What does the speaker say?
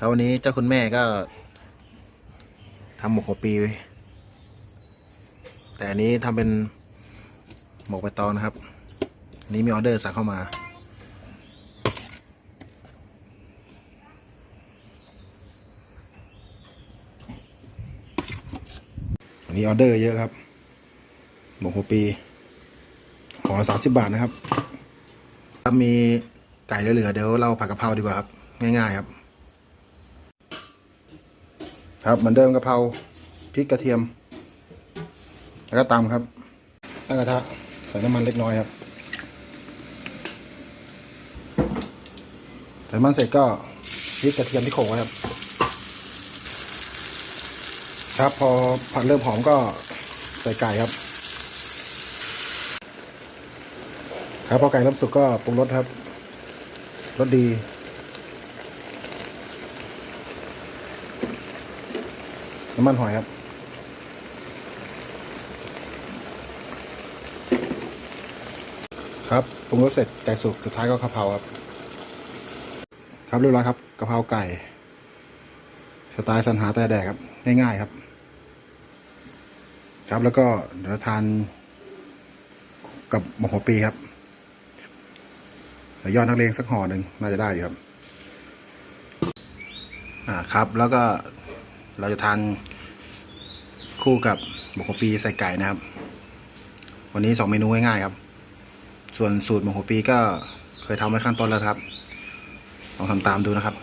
ครับวันนี้เจ้าคุณแม่ก็ทำหมกหัวปีไว้แต่อันนี้ทำเป็นหมกใบตองนะครับอันนี้มีออเดอร์สั่งเข้ามาอันนี้ออเดอร์เยอะครับ หมกหัวปีห่อสามสิบบาทนะครับถ้ามีไก่เหลือๆเดี๋ยวเราผัดกะเพราดีกว่าครับ ง่ายๆครับ ครับเหมือนเดิมกะเพราพริกกระเทียม แล้วก็ตำครับ ตั้งกระทะใส่น้ำมันเล็กน้อยครับใส่น้ำมันเสร็จก็พริกกระเทียมที่โขลกไว้ครับ ครับพอผัดเริ่มหอมก็ใส่ไก่ครับ ครับพอไก่เริ่มสุกก็ปรุงรสครับรสดี น้ำมันหอยครับครับปรุงรสเสร็จไก่สุกสุดท้ายก็กะเพราครับ ครับเรียบร้อยครับกะเพราไก่ สไตล์สันหาแต่แดกครับง่ายๆครับ ครับแล้วก็เดี๋ยวทานกับหมกหัวปีครับเดี๋ยวยอดนักเลงสักห่อหนึ่งน่าจะได้อยู่ครับ อ่าครับ แล้วก็ เราจะทานคู่กับหมกหัวปีใส่ไก่นะครับ วันนี้สองเมนูง่ายๆครับ ส่วนสูตรหมกหัวปีก็เคยทำไว้ขั้นต้นแล้วครับลองทำตามดูนะครับ